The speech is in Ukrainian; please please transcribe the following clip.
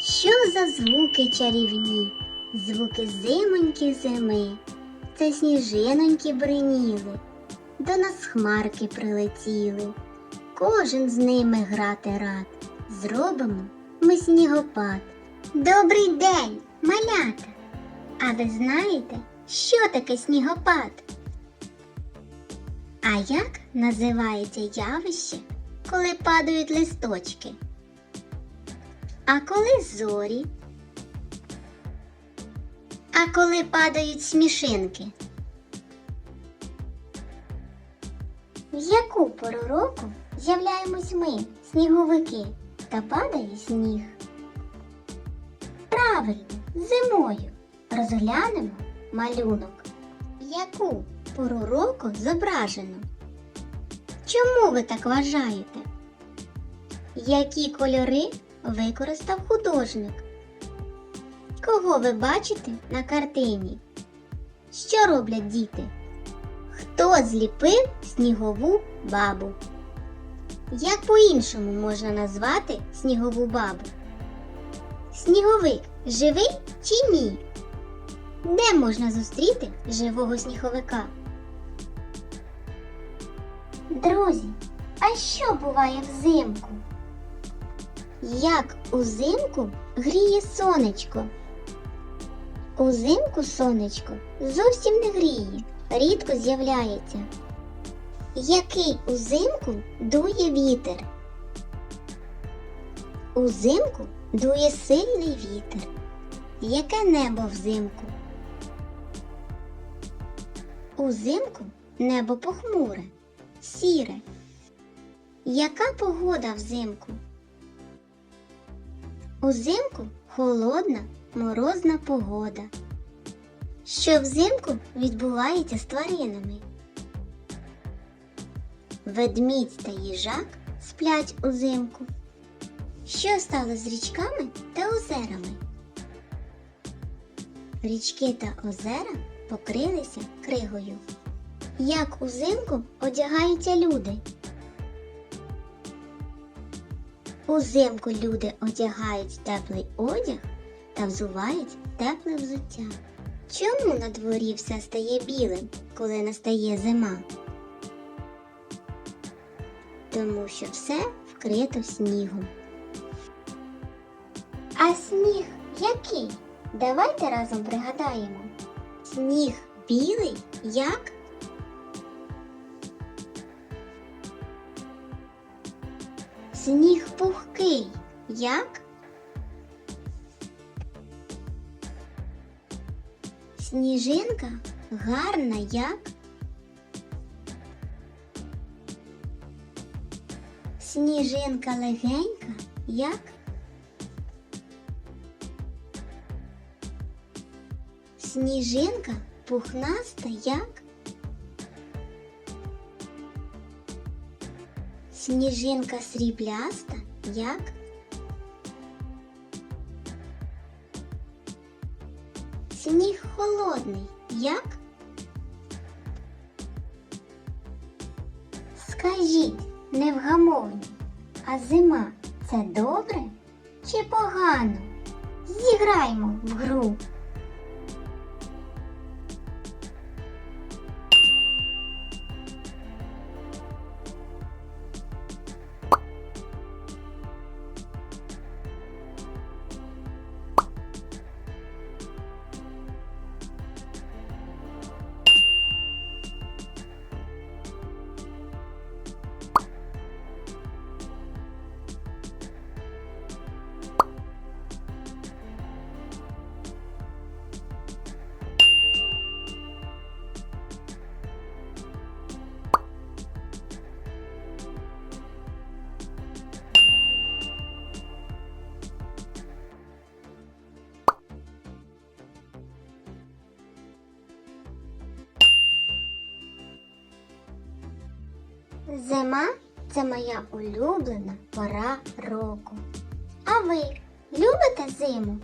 Що за звуки чарівні? Звуки зимоньки зими. Це сніжиноньки бриніли, до нас хмарки прилетіли. Кожен з ними грати рад. Зробимо ми снігопад. Добрий день, малята! А ви знаєте, що таке снігопад? А як називається явище, коли падають листочки? А коли зорі? А коли падають смішинки? В яку пору року з'являємось ми, сніговики, та падає сніг? Правильно, зимою розглянемо малюнок. Яку пору року зображено? Чому ви так вважаєте? Які кольори використав художник? Кого ви бачите на картині? Що роблять діти? Хто зліпив снігову бабу? Як по-іншому можна назвати снігову бабу? Сніговик живий чи ні? Де можна зустріти живого сніговика? Друзі, а що буває взимку? Як узимку гріє сонечко? Узимку сонечко зовсім не гріє, рідко з'являється. Який узимку дує вітер? Узимку дує сильний вітер. Яке небо взимку? Узимку небо похмуре, сіре. Яка погода взимку? Узимку холодна, морозна погода. Що взимку відбувається з тваринами? Ведмідь та їжак сплять узимку. Що стало з річками та озерами? Річки та озера покрилися кригою. Як узимку одягаються люди? Узимку люди одягають теплий одяг та взувають тепле взуття. Чому на дворі все стає білим, коли настає зима? Тому що все вкрито снігом. А сніг який? Давайте разом пригадаємо. Сніг білий як? Сніг пухкий, як? Сніжинка гарна, як? Сніжинка легенька, як? Сніжинка пухнаста, як? Сніжинка срібляста, як? Сніг холодний, як? Скажіть, невгамовні, а зима це добре чи погано? Зіграємо в гру. Зима це моя улюблена пора року. А ви любите зиму?